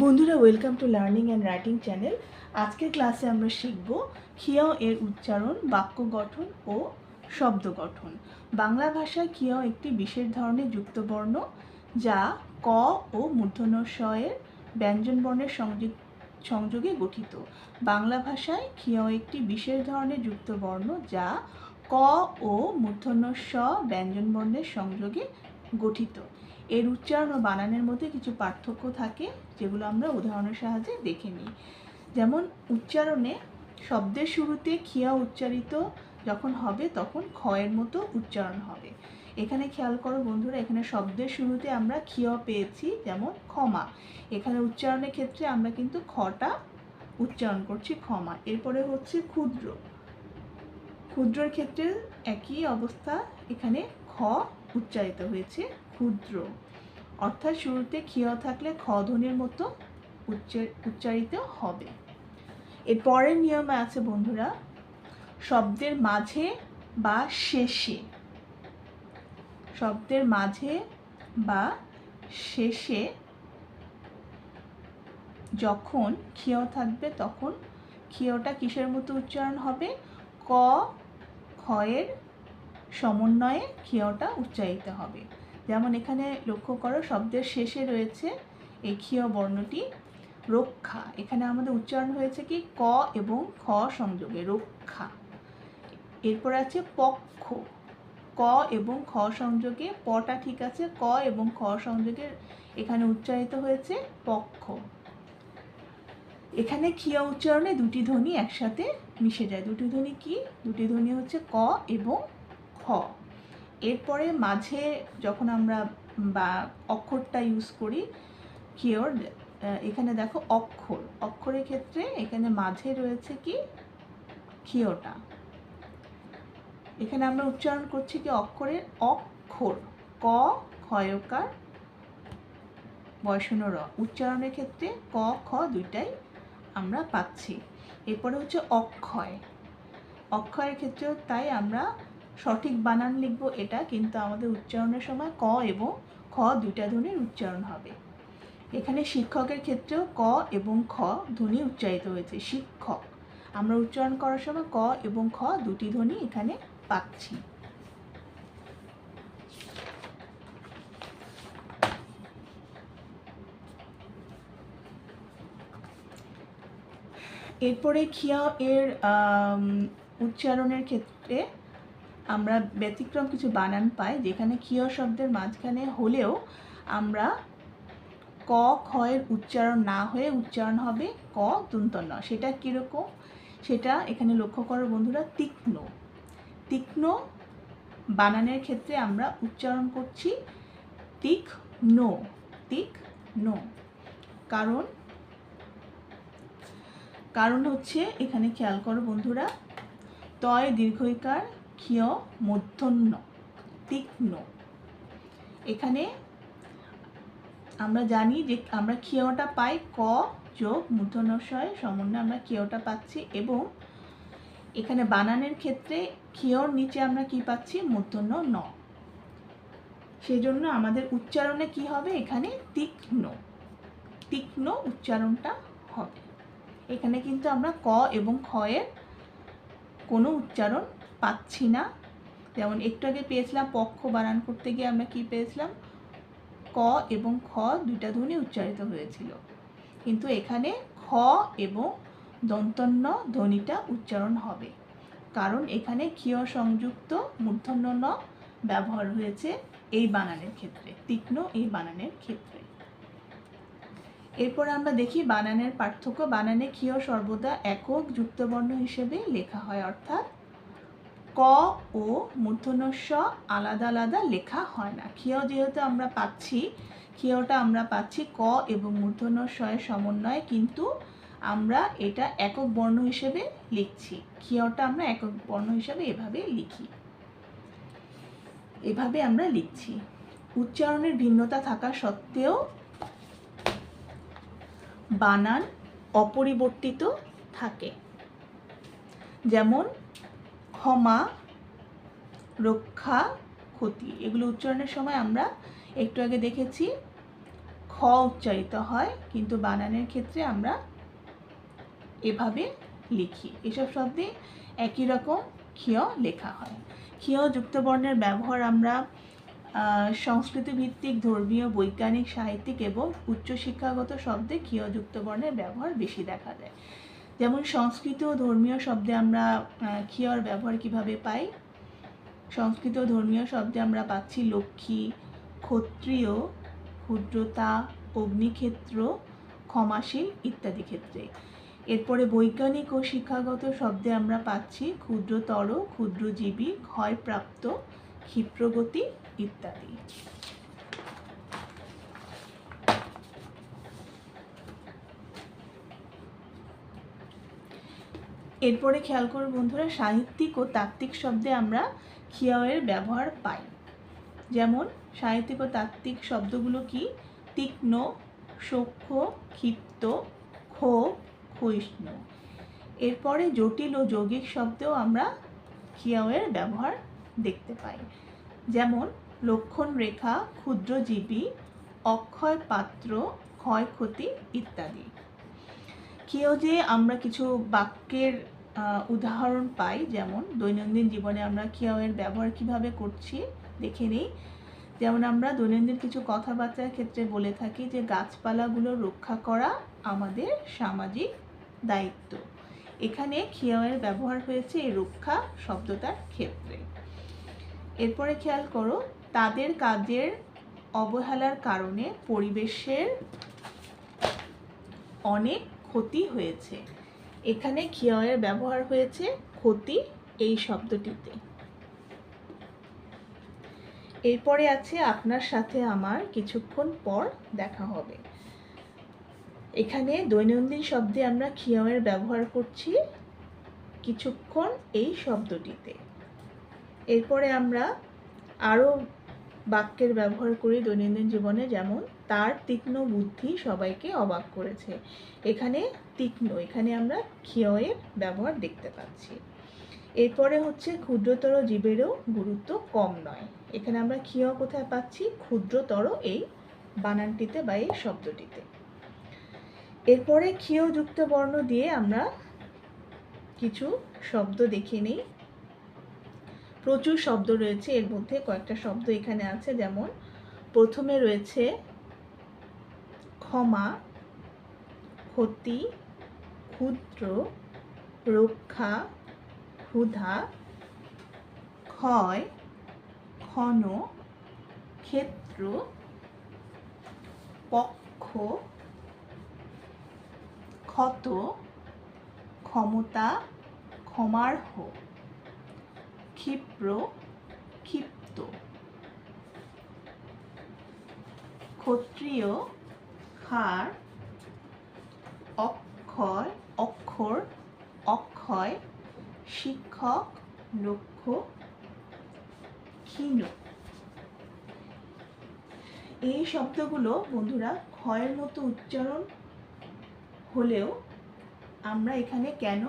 বন্ধুরা welcome to learning and writing channel আজকের ক্লাসে আমরা শিখব খিয় এর উচ্চারণ, বাক্য গঠন ও শব্দ গঠন। বাংলা ভাষায় ক্ষিয় একটি বিশেষ ধরনের যুক্তবর্ণ যা ক ও মূর্ধন্য স এর ব্যঞ্জন বর্ণের সংযোগ গঠিত। বাংলা ভাষায় ক্ষিয় একটি বিশেষ ধরনের যুক্তবর্ণ যা ক ও মূর্ধন্য স ব্যঞ্জন বর্ণের সংযোগে গঠিত। এর উচ্চারণ ও বানানের মধ্যে কিছু পার্থক্য থাকে, যেগুলো আমরা উদাহরণের সাহায্যে দেখে নিই। যেমন, উচ্চারণে শব্দের শুরুতে খিয়া উচ্চারিত যখন হবে, তখন ক্ষয়ের মতো উচ্চারণ হবে। এখানে খেয়াল করো বন্ধুরা, এখানে শব্দের শুরুতে আমরা ক্ষিয় পেয়েছি, যেমন ক্ষমা। এখানে উচ্চারণের ক্ষেত্রে আমরা কিন্তু খটা উচ্চারণ করছি, ক্ষমা। এরপরে হচ্ছে ক্ষুদ্র। ক্ষুদ্রর ক্ষেত্রে একই অবস্থা, এখানে খ উচ্চারিত হয়েছে ক্ষুদ্র। অর্থাৎ শুরুতে ক্ষিয় থাকলে খ ধ্বনির মতো উচ্চার- উচ্চারিত হবে। এর পরের নিয়মে আছে বন্ধুরা, শব্দের মাঝে বা শেষে। শব্দের মাঝে বা শেষে যখন ক্ষিয় থাকবে তখন ক্ষিয়টা কিসের মতো উচ্চারণ হবে? ক, ক্ষয়ের সমন্বয়ে ক্ষিয়টা উচ্চারিত হবে। যেমন এখানে লক্ষ্য করো, শব্দের শেষে রয়েছে ক্ষীয় বর্ণটি রক্ষা। এখানে আমাদের উচ্চারণ হয়েছে কি? ক এবং খ সংযোগে, রক্ষা। এরপর আছে পক্ষ। ক এবং খ সংযোগে, পটা ঠিক আছে, ক এবং খ সংযোগে এখানে উচ্চারিত হয়েছে পক্ষ। এখানে ক্ষিয়া উচ্চারণে দুটি ধ্বনি একসাথে মিশে যায়। দুটি ধ্বনি কি? দুটি ধ্বনি হচ্ছে ক এবং খ। এরপরে মাঝে যখন আমরা বা অক্ষরটা ইউজ করি কিওর এখানে দেখো অক্ষর। অক্ষরের ক্ষেত্রে এখানে মাঝে রয়েছে কি? ক্ষিয়টা এখানে আমরা উচ্চারণ করছি কি? অক্ষরের অক্ষর। ক ক্ষয়কার বয়সন র। উচ্চারণের ক্ষেত্রে ক, খ দুইটাই আমরা পাচ্ছি। এরপরে হচ্ছে অক্ষয়। অক্ষয়ের ক্ষেত্রেও তাই আমরা সঠিক বানান লিখব এটা, কিন্তু আমাদের উচ্চারণের সময় ক এবং খ দুইটা ধ্বনির উচ্চারণ হবে। এখানে শিক্ষকের ক্ষেত্রেও ক এবং খ ধ্বনি উচ্চারিত হয়েছে, শিক্ষক। আমরা উচ্চারণ করার সময় ক এবং খ দুটি ধ্বনি এখানে পাচ্ছি। এরপরে খিয়া এর উচ্চারণের ক্ষেত্রে আমরা ব্যতিক্রম কিছু বানান পাই, যেখানে ক্ষীয় শব্দের মাঝখানে হলেও আমরা ক খয়ের উচ্চারণ না হয়ে উচ্চারণ হবে ক দন্তন্য সেটা কীরকম? সেটা এখানে লক্ষ্য করো বন্ধুরা, তীক্ষ্ণ। তীক্ষ্ণ বানানের ক্ষেত্রে আমরা উচ্চারণ করছি তীক্ষ্ণ তীক্ষ্ণ। কারণ কারণ হচ্ছে, এখানে খেয়াল করো বন্ধুরা, তয় দীর্ঘইকার ক্ষীয় মধ্যন্য তীক্ষ্ণ। এখানে আমরা জানি যে আমরা ক্ষীয়টা পাই ক যোগ মূর্ধন্যশয় সমন্বয়ে আমরা ক্ষীয়টা পাচ্ছি এবং এখানে বানানের ক্ষেত্রে ক্ষীয়র নিচে আমরা কি পাচ্ছি? মূর্ধন্য ন। সেজন্য আমাদের উচ্চারণে কি হবে? এখানে তীক্ষ্ণ। তীক্ষ্ণ উচ্চারণটা হবে। এখানে কিন্তু আমরা ক এবং খ কোনো উচ্চারণ পাচ্ছি না। যেমন একটু আগে পেয়েছিলাম পক্ষ বানান করতে গিয়ে আমরা কি পেয়েছিলাম? ক এবং খ দুইটা ধ্বনি উচ্চারিত হয়েছিল। কিন্তু এখানে খ এবং দন্তন্য ধ্বনিটা উচ্চারণ হবে। কারণ এখানে ক্ষীয় সংযুক্ত মূর্ধন্য ন ব্যবহার হয়েছে এই বানানের ক্ষেত্রে, তীক্ষ্ণ এই বানানের ক্ষেত্রে। এরপর আমরা দেখি বানানের পার্থক্য। বানানে ক্ষীয় সর্বদা একক যুক্তবর্ণ হিসেবে লেখা হয়, অর্থাৎ ক, ও মূর্ধন্য স আলাদা আলাদা লেখা হয় না। ক্ষীয় যেহেতু আমরা পাচ্ছি, ক্ষীয়টা আমরা পাচ্ছি ক এবং মূর্ধন্য স এর সমন্বয়ে, কিন্তু আমরা এটা একক বর্ণ হিসেবে লিখছি। ক্ষীয়টা আমরা একক বর্ণ হিসেবে এভাবে লিখি। এভাবে আমরা লিখছি। উচ্চারণের ভিন্নতা থাকা সত্ত্বেও বানান অপরিবর্তিত থাকে। যেমন ক্ষমা, রক্ষা, ক্ষতি। এগুলো উচ্চারণের সময় আমরা একটু আগে দেখেছি, খ উচ্চারিত হয়, কিন্তু বানানের ক্ষেত্রে আমরা এভাবে লিখি। এসব শব্দে একই রকম ক্ষীয় লেখা হয়। ক্ষীয় যুক্ত বর্ণের ব্যবহার আমরা সংস্কৃত ভিত্তিক ধর্মীয়, বৈজ্ঞানিক, সাহিত্যিক এবং উচ্চশিক্ষাগত শব্দে ক্ষীয় যুক্ত বর্ণের ব্যবহার বেশি দেখা যায়। যেমন সংস্কৃত ও ধর্মীয় শব্দে আমরা ক্ষীয়র ব্যবহার কীভাবে পাই? সংস্কৃত ধর্মীয় শব্দে আমরা পাচ্ছি লক্ষ্মী, ক্ষত্রিয়, ক্ষুদ্রতা, অগ্নিক্ষেত্র, ক্ষমাশীল ইত্যাদি ক্ষেত্রে। এরপরে বৈজ্ঞানিক ও শিক্ষাগত শব্দে আমরা পাচ্ছি ক্ষুদ্রতর, ক্ষুদ্রজীবী, ক্ষয়প্রাপ্ত, ক্ষিপ্রগতি ইত্যাদি। এরপরে খেয়াল করো বন্ধুরা, সাহিত্যিক ও তাত্ত্বিক শব্দে আমরা খিয়াওয়ের ব্যবহার পাই। যেমন, সাহিত্যিক ও তাত্ত্বিক শব্দগুলো কি? তীক্ষ্ণ সক্ষ ক্ষিপ্ত, ক্ষোভ ক্ষয়িষ্ণু এরপরে জটিল ও যৌগিক শব্দেও আমরা খিয়াওয়ের ব্যবহার দেখতে পাই। যেমন, লক্ষণ রেখা ক্ষুদ্রজীবী অক্ষয় পাত্র, ক্ষয়ক্ষতি ইত্যাদি। কেউ যে আমরা কিছু বাক্যের উদাহরণ পাই, যেমন দৈনন্দিন জীবনে আমরা খিয়াওয়ের ব্যবহার কীভাবে করছি, দেখে নিই। যেমন আমরা দৈনন্দিন কিছু কথাবার্তার ক্ষেত্রে বলে থাকি যে, গাছপালাগুলো রক্ষা করা আমাদের সামাজিক দায়িত্ব। এখানে খিয়াওয়ের ব্যবহার হয়েছে এই রক্ষা শব্দটার ক্ষেত্রে। এরপরে খেয়াল করো, তাদের কাজের অবহেলার কারণে পরিবেশের অনেক ক্ষতি হয়েছে। এখানে খিয়য়ের ব্যবহার হয়েছে ক্ষতি এই শব্দটিতে। এরপরে আছে আপনার সাথে আমার কিছুক্ষণ পর দেখা হবে। এখানে দৈনন্দিন শব্দে আমরা খিয়য়ের ব্যবহার করছি কিছুক্ষণ এই শব্দটিতে। এরপরে আমরা আরও বাক্যের ব্যবহার করি দৈনন্দিন জীবনে, যেমন, তার তীক্ষ্ণ বুদ্ধি সবাইকে অবাক করেছে। এখানে তীক্ষ্ণ, এখানে আমরা ক্ষীয়ের ব্যবহার দেখতে পাচ্ছি। এরপরে হচ্ছে ক্ষুদ্রতর জীবেরও গুরুত্ব কম নয়। এখানে আমরা ক্ষীয় কোথায় পাচ্ছি? ক্ষুদ্রতর এই বানানটিতে বা এই শব্দটিতে। এরপরে ক্ষীয়যুক্ত বর্ণ দিয়ে আমরা কিছু শব্দ দেখে নিই। প্রচুর শব্দ রয়েছে, এর মধ্যে কয়েকটা শব্দ এখানে আছে, যেমন প্রথমে রয়েছে ক্ষমা, ক্ষতি, ক্ষুদ্র, রক্ষা, ক্ষুধা, ক্ষয়, ক্ষণ, ক্ষেত্র, পক্ষ, ক্ষত, ক্ষমতা, ক্ষমার্হ। ক্ষিপ্র, ক্ষিপ্ত। ক্ষত্রিয় খার অক্ষয়, অক্ষর, অক্ষয়, শিক্ষক লক্ষ্য ক্ষীণ। এই শব্দগুলো, বন্ধুরা, ক্ষয়ের মতো উচ্চারণ হলেও আমরা এখানে কেন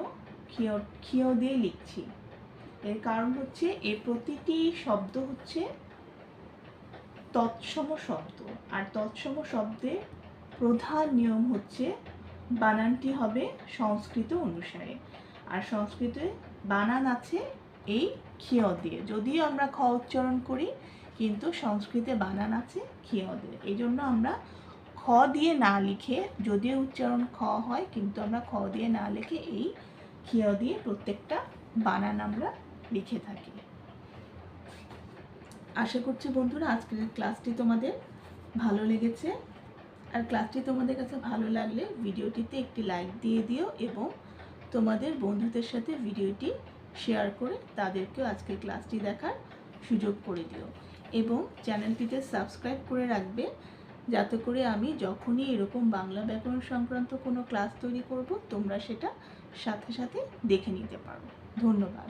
ক্ষীয় ক্ষীয় দিয়ে লিখছি? এর কারণ হচ্ছে, এর প্রতিটি শব্দ হচ্ছে তৎসম শব্দ। আর তৎসম শব্দের প্রধান নিয়ম হচ্ছে, বানানটি হবে সংস্কৃত অনুসারে। আর সংস্কৃতে বানান আছে এই ক্ষিয় দিয়ে। যদিও আমরা খ উচ্চারণ করি, কিন্তু সংস্কৃতে বানান আছে ক্ষিয় দিয়ে। এই জন্য আমরা খ দিয়ে না লিখে, যদিও উচ্চারণ খ হয়, কিন্তু আমরা খ দিয়ে না লিখে এই ক্ষিয় দিয়ে প্রত্যেকটা বানান আমরা লিখে থাকি। আশা করছি বন্ধুরা আজকের ক্লাসটি তোমাদের ভালো লেগেছে। আর ক্লাসটি তোমাদের কাছে ভালো লাগলে ভিডিওটিতে একটি লাইক দিয়ে দিও এবং তোমাদের বন্ধুদের সাথে ভিডিওটি শেয়ার করে তাদেরকেও আজকের ক্লাসটি দেখার সুযোগ করে দিও। এবং চ্যানেলটিতে সাবস্ক্রাইব করে রাখবে, যাতে করে আমি যখনই এরকম বাংলা ব্যাকরণ সংক্রান্ত কোনো ক্লাস তৈরি করব, তোমরা সেটা সাথে সাথে দেখে নিতে পারো। ধন্যবাদ।